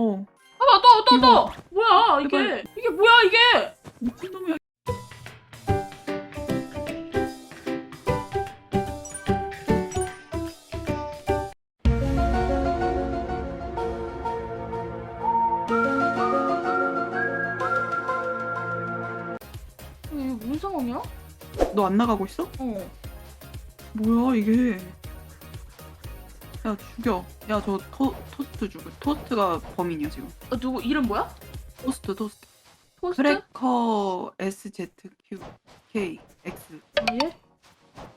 어. 봐봐 또또 이거. 또. 뭐야 이게 제발. 이게 뭐야 이게? 미친놈이야. 이게 무슨 상황이야? 너 안 나가고 있어? 어. 뭐야 이게? 야 죽여. 야 저 토스트 죽여. 토스트가 범인이야 지금. 어, 누구 이름 뭐야? 토스트 토스트. 포스트? 크래커 SZQ K X. 아, 얘?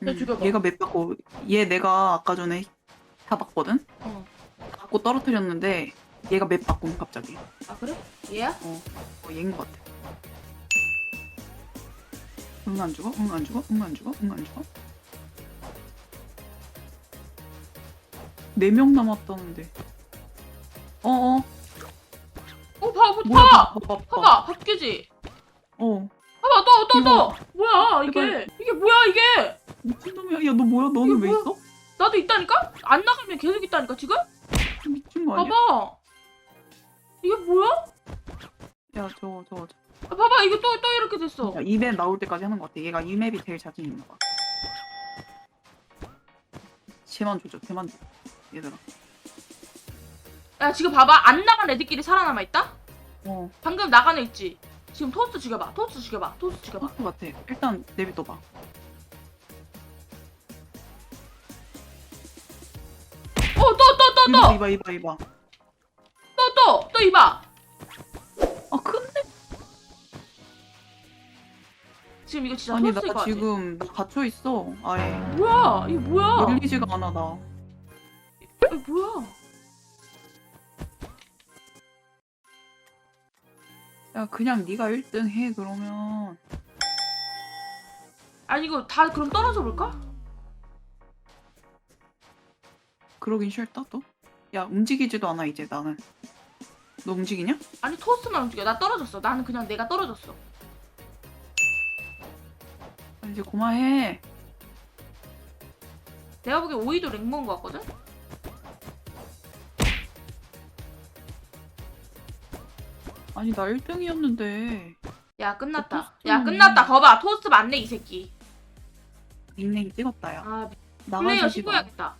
야, 죽여봐. 얘가 맵 받고 얘 내가 아까 전에 다 봤거든. 어. 받고 떨어뜨렸는데 얘가 맵 바꿈 갑자기. 아 그래? 얘야? 어 얘인 것 같아. 응안 죽어? 응안 죽어? 응안 죽어? 응안 죽어? 네 명 남았다는데. 어어. 어 봐봐 뭐야? 봐. 봐 봐. 봐 봐. 봐봐 바뀌지. 어. 봐봐 또또 이거. 또. 뭐야 이게? 이게 뭐야 이게? 미친놈이야. 야 너 뭐야? 너는 이게 왜 뭐야? 있어? 나도 있다니까? 안 나가면 계속 있다니까 지금? 미친 거 아니야? 봐봐. 이게 뭐야? 야 저거 저거. 저거. 아, 봐봐 이게 또 또 이렇게 됐어. 야, 이맵 나올 때까지 하는 것 같아. 얘가 이 맵이 제일 자신 있나 봐. 제만 조져. 제만 줘. 얘들아. 야 지금 봐봐 안 나간 애들끼리 살아남아 있다? 어. 방금 나간 애 있지? 지금 토스트 죽여봐. 토스트 죽여봐. 토스트 죽여봐. 토스트 같아. 일단 내비둬봐. 어또또또 또 이봐 이봐 이봐. 또 또 또 이봐. 아 근데 지금 이거 진짜 아니 나 토스트 이거 아니야? 지금 나 갇혀 있어. 아예 뭐야? 이게 뭐야? 열리지가 않아 나. 이게 뭐야? 야 그냥 네가 1등 해 그러면. 아니 이거 다 그럼 떨어져 볼까? 그러긴 싫다 또. 야 움직이지도 않아 이제 나는. 너 움직이냐? 아니 토스트만 움직여. 나 떨어졌어. 나는 그냥 내가 떨어졌어. 아, 이제 그만해. 내가 보기엔 오이도 랭모인 것 같거든? 아니 나 1등이었는데 야 끝났다. 토스트. 야 끝났다. 거봐 토스트 맞네 이 새끼. 닉네임 찍었다 야. 아 플레이어. 신고해야겠다.